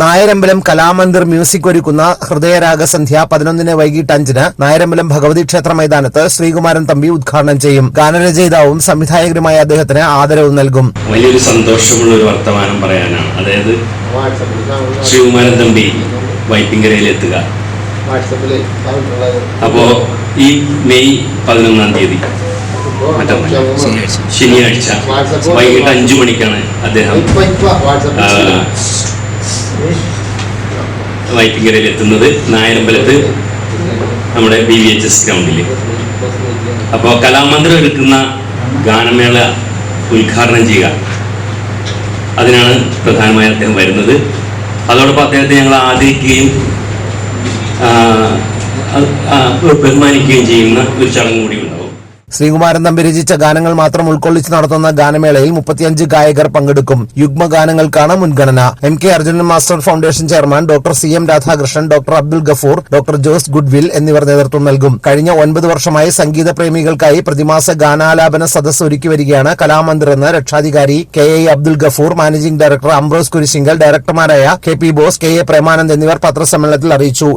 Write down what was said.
Nayarambalam Kalamandir music ഒരുക്കുന്ന ഹൃദയരാഗസന്ധ്യ പതിനൊന്നിന് വൈകിട്ട് അഞ്ചിന് നായരമ്പലം ഭഗവതി ക്ഷേത്ര മൈതാനത്ത് ശ്രീകുമാരൻ തമ്പി ഉദ്ഘാടനം ചെയ്യും. ഗാനരചയിതാവും സംവിധായകരുമായ അദ്ദേഹത്തിന് ആദരവ് നൽകും. വലിയൊരു സന്തോഷമുള്ള ഒരു വർത്തമാനം പറയാനാണ്. അതായത് ശ്രീകുമാരൻ തമ്പി വൈപ്പിങ്കരയിലെത്തുക. എത്തുക അപ്പോ ഈ മെയ് പതിനൊന്നാം തീയതി. ശനിയാഴ്ച. വൈകിട്ട് അഞ്ചു മണിക്കാണ് അദ്ദേഹം വാട്സപ്പിൽ എത്തുന്നത് നായരമ്പലത്ത് നമ്മുടെ ബി വി എച്ച് എസ് ഗ്രൗണ്ടിൽ അപ്പോൾ കലാമന്ദിരം ഒരുക്കുന്ന ഗാനമേള ഉദ്ഘാടനം ചെയ്യുക. അതിനാണ് പ്രധാനമായും അദ്ദേഹം വരുന്നത്. അതോടൊപ്പം അദ്ദേഹത്തെ ഞങ്ങൾ ആദരിക്കുകയും ബഹുമാനിക്കുകയും ചെയ്യുന്ന ഒരു ചടങ്ങ് കൂടി ഉണ്ടാവും ശ്രീകുമാരൻ തമ്പി രചിച്ച ഗാനങ്ങൾ മാത്രം ഉൾക്കൊള്ളിച്ച് നടത്തുന്ന ഗാനമേളയിൽ മുപ്പത്തിയഞ്ച് ഗായകർ പങ്കെടുക്കും. യുഗ്മ ഗാനങ്ങൾക്കാണ് മുൻഗണന. M K Arjunan master foundation chairman doctor C M Radhakrishnan doctor Abdul Gafoor doctor Jose Goodwill എന്നിവർ നേതൃത്വം നൽകും. കഴിഞ്ഞ ഒൻപത് വർഷമായി സംഗീത പ്രേമികൾക്കായി പ്രതിമാസ ഗാനാലാപന സദസ് ഒരുക്കി വരികയാണ് കലാമന്ദിർ എന്ന് രക്ഷാധികാരി K A Abdul Gafoor managing director Ambrose Kurisinkal ഡയറക്ടർമാരായ K P Bose K A Premanand എന്നിവർ പത്രസമ്മേളനത്തിൽ അറിയിച്ചു.